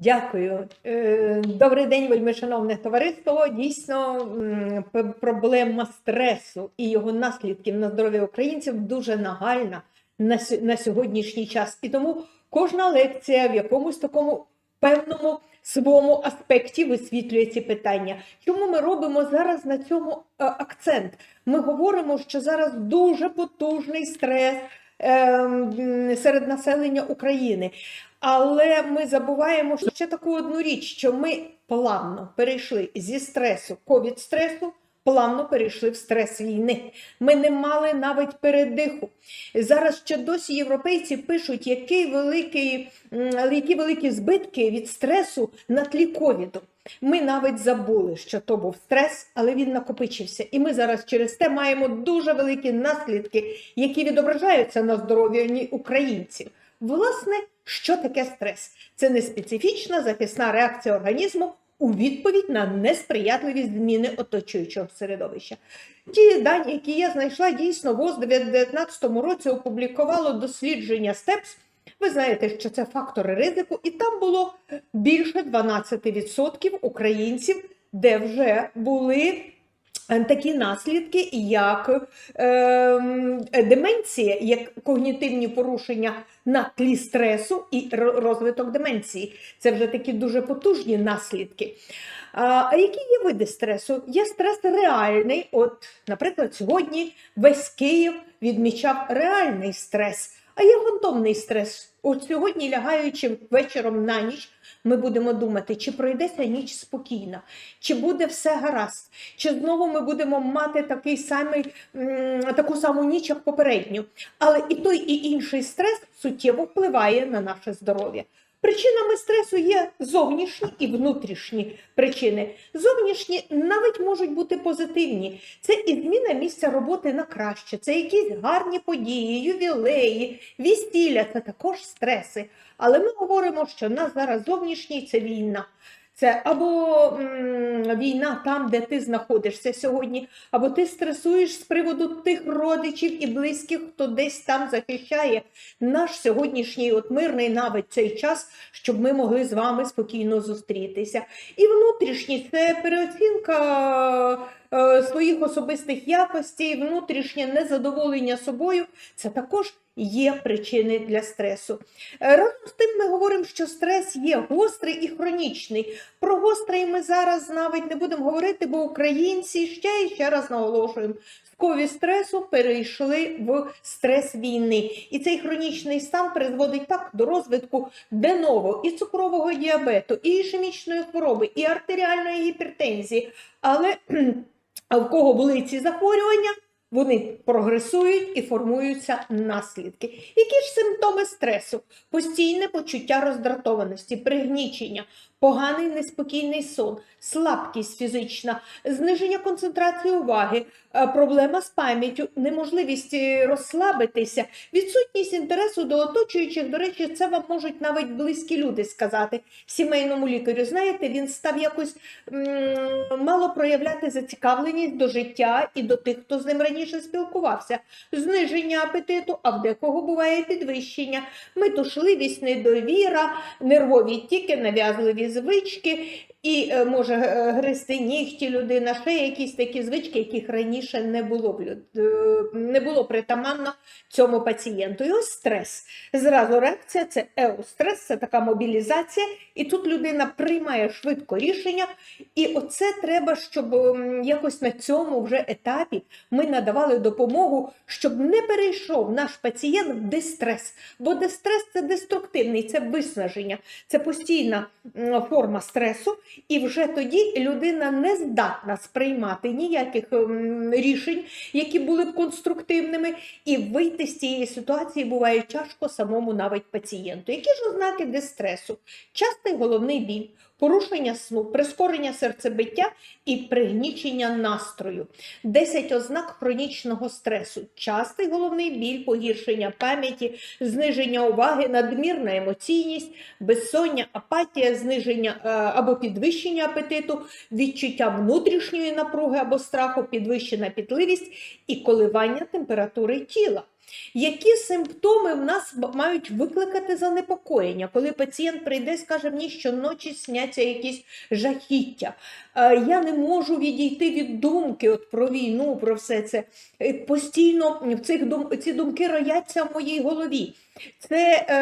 Дякую. Е, Добрий день, вельми шановне товариство. Дійсно, проблема стресу і його наслідків на здоров'я українців дуже нагальна на, сьогоднішній час. І тому кожна лекція в якомусь такому певному своєму аспекті висвітлює ці питання. Чому ми робимо зараз на цьому е, акцент? Ми говоримо, що зараз дуже потужний стрес. ем, Серед населення України, але ми забуваємо ще таку одну річ, що ми плавно перейшли зі стресу, ковід-стресу, плавно перейшли в стрес війни. Ми не мали навіть передиху. Зараз ще досі європейці пишуть, який великий, які великі збитки від стресу на тлі ковіду. Ми навіть забули, що то був стрес, але він накопичився. І ми зараз через те маємо дуже великі наслідки, які відображаються на здоров'ї українців. Власне, що таке стрес? Це не специфічна захисна реакція організму у відповідь на несприятливі зміни оточуючого середовища. Ті дані, які я знайшла, дійсно ВОЗ у 2019 році опублікувало дослідження СТЕПС. Ви знаєте, що це фактори ризику, і там було більше 12% українців, де вже були такі наслідки, як ем, деменція, як когнітивні порушення на тлі стресу і розвиток деменції. Це вже такі дуже потужні наслідки. А які є види стресу? Є стрес реальний. От, наприклад, сьогодні весь Київ відмічав реальний стрес. А є фантомний стрес. От сьогодні, лягаючи вечором на ніч, ми будемо думати, чи пройдеться ніч спокійно, чи буде все гаразд, чи знову ми будемо мати такий самий, таку саму ніч, як попередню. Але і той, і інший стрес суттєво впливає на наше здоров'я. Причинами стресу є зовнішні і внутрішні причини. Зовнішні навіть можуть бути позитивні. Це і зміна місця роботи на краще, це якісь гарні події, ювілеї, весілля, це також стреси. Але ми говоримо, що в нас зараз зовнішній це війна. Це або м, війна там, де ти знаходишся сьогодні, або ти стресуєш з приводу тих родичів і близьких, хто десь там захищає наш сьогоднішній от мирний навіть цей час, щоб ми могли з вами спокійно зустрітися. І внутрішній це переоцінка е, своїх особистих якостей, внутрішнє незадоволення собою. Це також є причини для стресу. Е, Разом з тим ми говоримо, що стрес є гострий і хронічний. Про гострий ми зараз навіть не будемо говорити, бо українці ще і ще раз наголошуємо. кові стресу перейшли в стрес війни. І цей хронічний стан призводить так до розвитку деново і цукрового діабету, і ішемічної хвороби, і артеріальної гіпертензії. Але а в кого були ці захворювання, вони прогресують і формуються наслідки. Які ж симптоми стресу? Постійне почуття роздратованості, пригнічення, поганий неспокійний сон, слабкість фізична, зниження концентрації уваги, е, проблема з пам'яттю, неможливість е, розслабитися, відсутність інтересу до оточуючих. До речі, це вам можуть навіть близькі люди сказати сімейному лікарю. Знаєте, він став якось м, мало проявляти зацікавленість до життя і до тих, хто з ним раніше спілкувався. Зниження апетиту, а в декого буває підвищення, метушливість, недовіра, нервові тіки, нав'язливі звички, і е, може е, гризти нігті людина, ще якісь такі звички, яких раніше не було люд... е, не було притаманно цьому пацієнту. І ось стрес. Зразу реакція це еустрес, це така мобілізація, і тут людина приймає швидко рішення. І оце треба, щоб якось на цьому вже етапі ми надавали допомогу, щоб не перейшов наш пацієнт в дистрес. Бо дистрес це деструктивний, це виснаження, це постійна форма стресу, і вже тоді людина не здатна сприймати ніяких рішень, які були б конструктивними, і вийти з цієї ситуації буває тяжко самому навіть пацієнту. Які ж ознаки дистресу? Частий головний біль, порушення сну, прискорення серцебиття і пригнічення настрою. 10 ознак хронічного стресу: частий головний біль, погіршення пам'яті, зниження уваги, надмірна емоційність, безсоння, апатія, зниження е, або підвищення апетиту, відчуття внутрішньої напруги або страху, підвищена пітливість і коливання температури тіла. Які симптоми в нас мають викликати занепокоєння, коли пацієнт прийде і скаже мені, що ночі сняться якісь жахіття, я не можу відійти від думки от про війну, про все це. Е, Постійно в цих дум... ці думки рояться в моїй голові. Це е,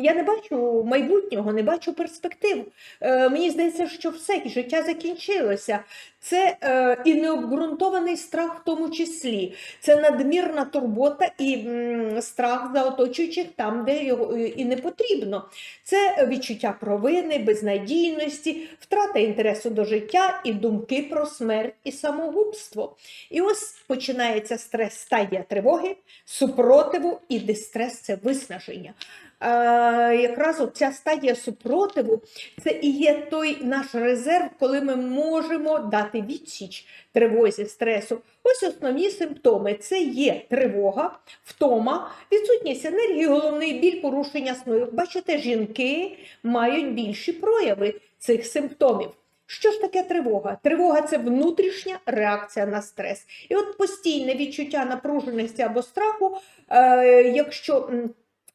я не бачу майбутнього, не бачу перспектив. Е, мені здається, що все життя закінчилося. Це е, і необґрунтований страх в тому числі. Це надмірна турбота і м, страх за оточуючих там, де його е, і не потрібно. Це відчуття провини, безнадійності, втрата інтересу до життя і думки про смерть і самогубство. І ось починається стрес стадія тривоги, супротиву і дистрес це виснаження. Е, якраз ця стадія супротиву це і є той наш резерв, коли ми можемо дати відсіч тривозі, стресу. Ось основні симптоми: це є тривога, втома, відсутність енергії, головний біль, порушення сну. Бачите, жінки мають більші прояви цих симптомів. Що ж таке тривога? Тривога це внутрішня реакція на стрес. І от постійне відчуття напруженості або страху, е, якщо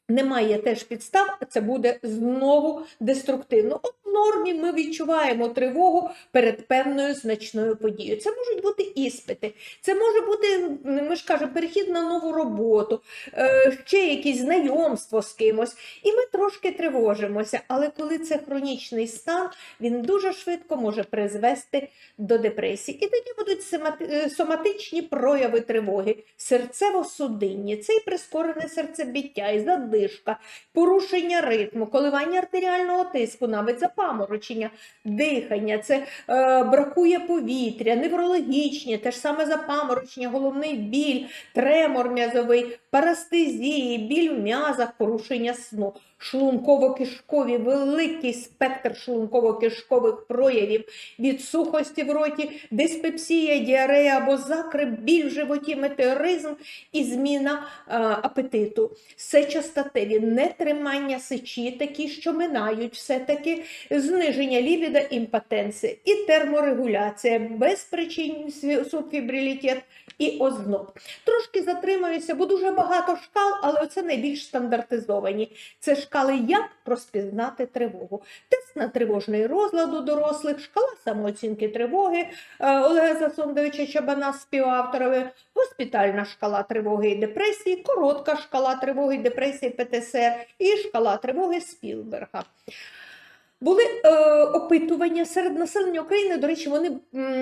немає теж підстав, це буде знову деструктивно. От в нормі ми відчуваємо тривогу перед певною значною подією. Це можуть бути іспити, це може бути, ми ж кажемо, перехід на нову роботу, е, ще якісь знайомство з кимось. І ми трошки тривожимося. Але коли це хронічний стан, він дуже швидко може призвести до депресії. І тоді будуть е, соматичні прояви тривоги, серцево-судинні, це і прискорене серцебіття, і задишка, порушення ритму, коливання артеріального тиску, навіть запаморочення, дихання, це е, бракує повітря, неврологічні, те ж саме запаморочення, головний біль, тремор м'язовий, парастезії, біль в м'язах, порушення сну, шлунково-кишкові, великий спектр шлунково-кишкових проявів від сухості в роті, диспепсія, діарея або закрип, біль в животі, метеоризм і зміна е, апетиту, сечостатеві, нетримання сечі, такі, що минають все-таки, зниження лібіда, імпотенція і терморегуляція, безпричинний субфібрилітет і озноб. Трошки затримаюся, бо дуже багато шкал, але оце найбільш стандартизовані. Це шкали, як розпізнати тривогу. Тест на тривожний розлад у дорослих, шкала самооцінки тривоги е, Олега Засондовича Чабана, співавторові, госпітальна шкала тривоги і депресії, коротка шкала тривоги і депресії ПТСР і шкала тривоги Спілберга. Були е, опитування серед населення України, до речі, вони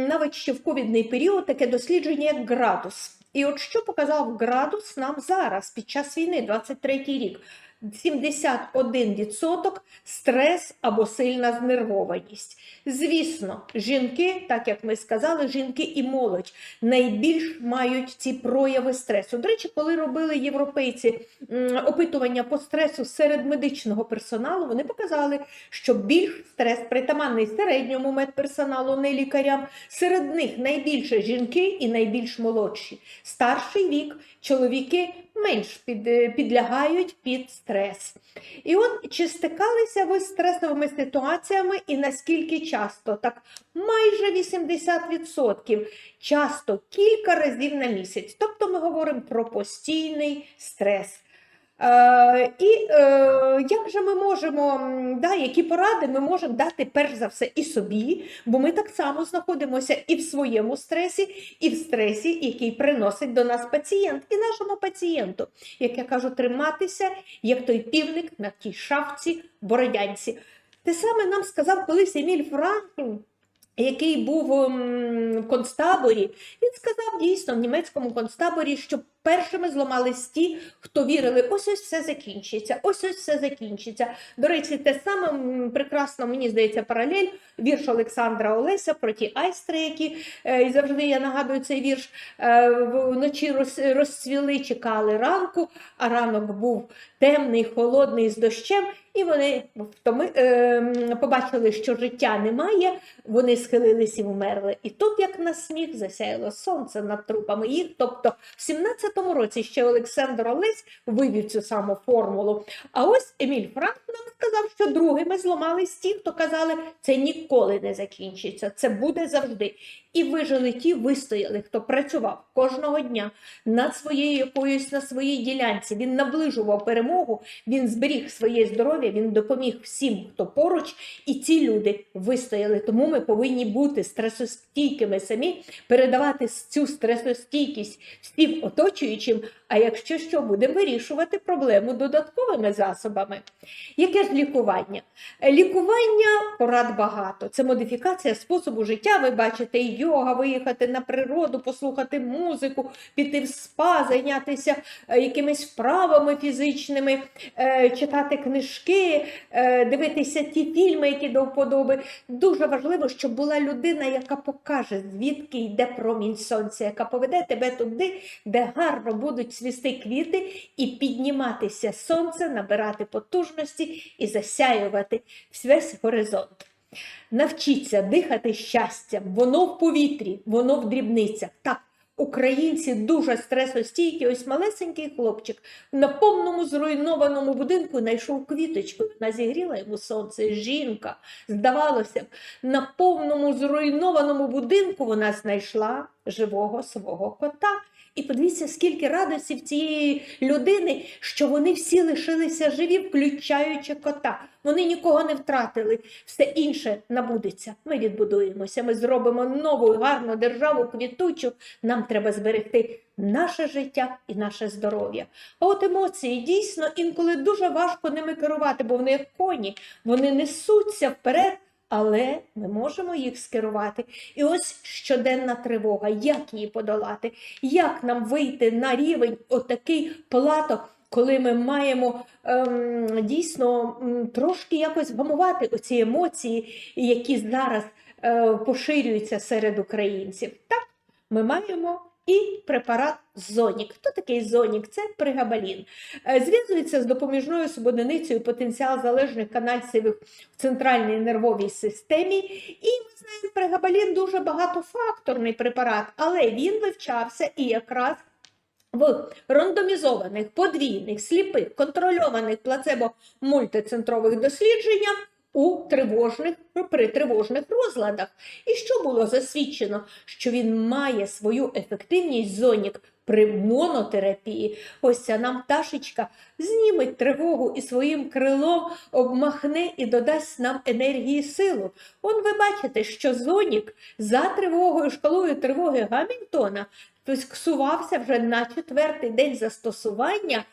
навіть ще в ковідний період таке дослідження як градус. І от що показав градус нам зараз, під час війни, 23 рік. 71% стрес або сильна знервованість. Звісно, жінки, так як ми сказали, жінки і молодь найбільш мають ці прояви стресу. До речі, коли робили європейці опитування по стресу серед медичного персоналу, вони показали, що більш стрес притаманний середньому медперсоналу, не лікарям. Серед них найбільше жінки і найбільш молодші. Старший вік, чоловіки менш під, е, підлягають під стрес. І от чи стикалися ви з стресовими ситуаціями і наскільки часто? Так, майже 80%. Часто кілька разів на місяць. Тобто ми говоримо про постійний стрес. Е, і е, як же ми можемо, да, які поради ми можемо дати перш за все і собі, бо ми так само знаходимося і в своєму стресі, і в стресі, який приносить до нас пацієнт, і нашому пацієнту, як я кажу, триматися, як той півник на тій шафці бородянці. Те саме нам сказав колись Еміль Франкл, який був ем, в концтаборі, він сказав дійсно в німецькому концтаборі, що першими зламались ті, хто вірили, ось ось все закінчиться, ось ось все закінчиться. До речі, те саме прекрасно, мені здається, паралель, вірш Олександра Олеся про ті айстри, які е, і завжди я нагадую цей вірш, е, вночі роз, розцвіли, чекали ранку, а ранок був темний, холодний з дощем. І вони втоми, е, побачили, що життя немає, вони схилились і вмерли. І тут, як на сміх, засяяло сонце над трупами їх. Тобто, в 17-му році ще Олександр Олесь вивів цю саму формулу. А ось Еміль Франк нам сказав, що другими зламались ті, хто казали, це ніколи не закінчиться, це буде завжди. І вижили ті, вистояли, хто працював кожного дня над своєю якоюсь на своїй ділянці. Він наближував перемогу, він зберіг своє здоров'я, він допоміг всім, хто поруч, і ці люди вистояли. Тому ми повинні бути стресостійкими самі, передавати цю стресостійкість всім оточуючим. А якщо що, будемо вирішувати проблему додатковими засобами. Яке ж лікування? Лікування порад багато. Це модифікація способу життя. Ви бачите, і йога, виїхати на природу, послухати музику, піти в спа, зайнятися е, якимись вправами фізичними, е, читати книжки, е, дивитися ті фільми, які до вподоби. Дуже важливо, щоб була людина, яка покаже, звідки йде промінь сонця, яка поведе тебе туди, де гарно будуть цвісти квіти, і підніматися сонце, набирати потужності і засяювати весь горизонт. Навчіться дихати щастям, воно в повітрі, воно в дрібницях. Так, українці дуже стресостійкі. Ось малесенький хлопчик на повному зруйнованому будинку знайшов квіточку. Вона зігріла йому сонце. Жінка, здавалося б, на повному зруйнованому будинку вона знайшла живого свого кота. І подивіться, скільки радості в цієї людини, що вони всі лишилися живі, включаючи кота. Вони нікого не втратили. Все інше набудеться. Ми відбудуємося. Ми зробимо нову гарну державу, квітучу. Нам треба зберегти наше життя і наше здоров'я. А от емоції дійсно інколи дуже важко ними керувати, бо вони як коні, вони несуться вперед. Але ми можемо їх скерувати. І ось щоденна тривога, як її подолати, як нам вийти на рівень отакий плато, коли ми маємо ем, дійсно трошки якось вгамувати оці емоції, які зараз е, поширюються серед українців. Так, ми маємо і препарат Зонік. Хто такий Зонік? Це пригабалін. Е, Зв'язується з допоміжною субодиницею потенціал залежних канальцевих в центральній нервовій системі. І ми знаємо, пригабалін дуже багатофакторний препарат, але він вивчався і якраз в рандомізованих, подвійних, сліпих, контрольованих плацебо-мультицентрових дослідженнях у тривожних, при тривожних розладах. І що було засвідчено? Що він має свою ефективність зонік при монотерапії. Ось ця нам пташечка зніметь тривогу і своїм крилом обмахне і додасть нам енергії силу. Он ви бачите, що зонік за тривогою, шкалою тривоги Гамільтона фіксувався вже на четвертий день застосування,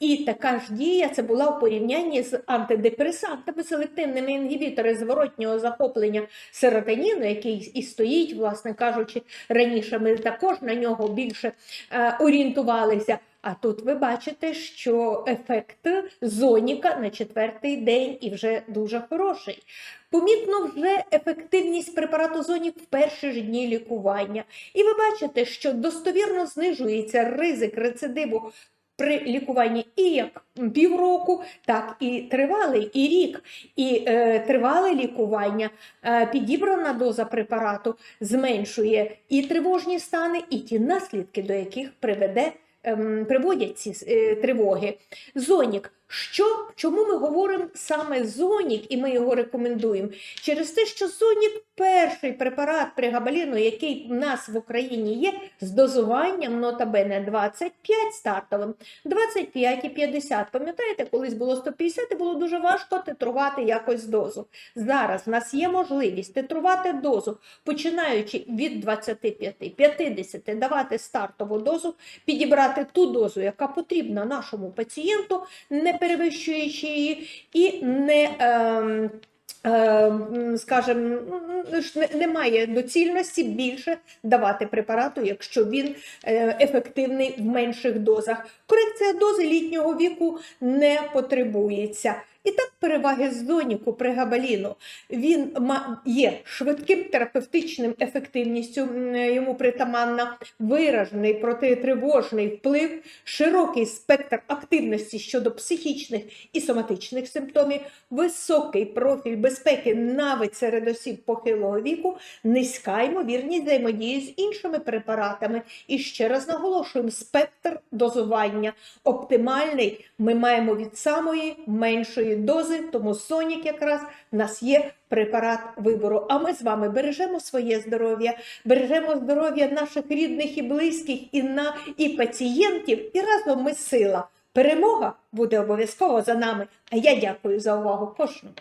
і така ж дія це була в порівнянні з антидепресантами, селективними інгібітори зворотнього захоплення серотоніну, який і стоїть, власне кажучи, раніше ми також на нього більше е, орієнтувалися. А тут ви бачите, що ефект зоніка на четвертий день і вже дуже хороший. Помітно вже ефективність препарату зонік в перші ж дні лікування. І ви бачите, що достовірно знижується ризик рецидиву при лікуванні і як півроку, так і тривалий, і рік. І е, тривале лікування, е, підібрана доза препарату зменшує і тривожні стани, і ті наслідки, до яких приведе. Ем, Приводять ці е, тривоги. Зонік. Що, чому ми говоримо саме зонік, і ми його рекомендуємо? Через те, що зонік перший препарат пригабаліну, який в нас в Україні є, з дозуванням нотабене 25 стартовим, 25 і 50. Пам'ятаєте, колись було 150 і було дуже важко титрувати якось дозу. Зараз в нас є можливість титрувати дозу, починаючи від 25, 50, давати стартову дозу, підібрати ту дозу, яка потрібна нашому пацієнту, не перевищуючи її, і не. ем, ем, Скажем, не- немає доцільності більше давати препарату, якщо він е, ефективний в менших дозах. Корекція дози літнього віку не потребується. І так переваги зоніку при габаліну. Він є швидким терапевтичним ефективністю, йому притаманна, виражений протитривожний вплив, широкий спектр активності щодо психічних і соматичних симптомів, високий профіль безпеки навіть серед осіб похилого віку, низька ймовірність взаємодії з іншими препаратами. І ще раз наголошуємо, спектр дозування оптимальний ми маємо від самої меншої першої дози, тому Сонік якраз в нас є препарат вибору. А ми з вами бережемо своє здоров'я, бережемо здоров'я наших рідних і близьких, і на і пацієнтів, і разом ми сила. Перемога буде обов'язково за нами. А я дякую за увагу кожному.